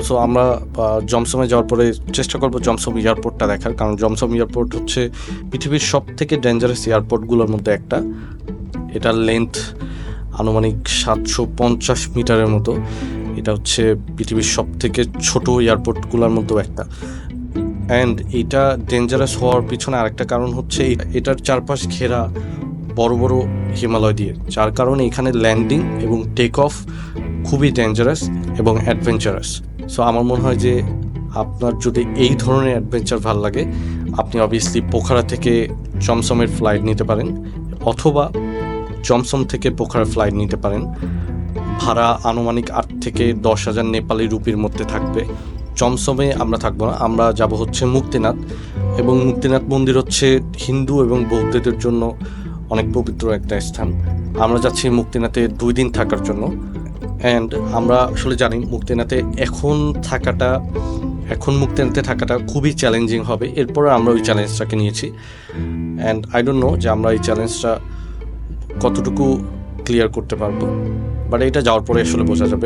Also আমরা জমসমে যাওয়ার পরে চেষ্টা করব জমসম এয়ারপোর্টটা দেখার। কারণ জমসম এয়ারপোর্ট হচ্ছে পৃথিবীর সব থেকে ডেঞ্জারাস এয়ারপোর্টগুলোর মধ্যে একটা। এটার লেন্থ আনুমানিক সাতশো পঞ্চাশ মিটারের মতো। এটা হচ্ছে পৃথিবীর সব থেকে ছোট এয়ারপোর্টগুলোর মধ্যেও একটা। অ্যান্ড এটা ডেঞ্জারাস হওয়ার পিছনে আরেকটা কারণ হচ্ছে এটার চারপাশ ঘেরা বড় বড় হিমালয় দিয়ে। যার কারণে এখানে ল্যান্ডিং এবং টেক অফ খুবই ডেঞ্জারাস এবং অ্যাডভেঞ্চারাস সো আমার মনে হয় যে আপনার যদি এই ধরনের অ্যাডভেঞ্চার ভালো লাগে, আপনি অবভিয়াসলি পোখারা থেকে জমসমের ফ্লাইট নিতে পারেন, অথবা জমসম থেকে পোখারা ফ্লাইট নিতে পারেন। ভাড়া আনুমানিক আট থেকে দশ হাজার নেপালি রুপির মধ্যে থাকবে। চমসমে আমরা থাকব না, আমরা যাব হচ্ছে মুক্তিনাথ। এবং মুক্তিনাথ মন্দির হচ্ছে হিন্দু এবং বৌদ্ধদের জন্য অনেক পবিত্র একটা স্থান। আমরা যাচ্ছি মুক্তিনাথে দুই দিন থাকার জন্য। অ্যান্ড আমরা আসলে জানি মুক্তিনাথে এখন থাকাটা, এখন মুক্তিনাথে থাকাটা খুবই চ্যালেঞ্জিং হবে। এরপরে আমরা ওই চ্যালেঞ্জটাকে নিয়েছি। অ্যান্ড আই ডোন্ট নো যে আমরা এই চ্যালেঞ্জটা কতটুকু ক্লিয়ার করতে পারব। বাট এটা যাওয়ার পরে আসলে বোঝা যাবে।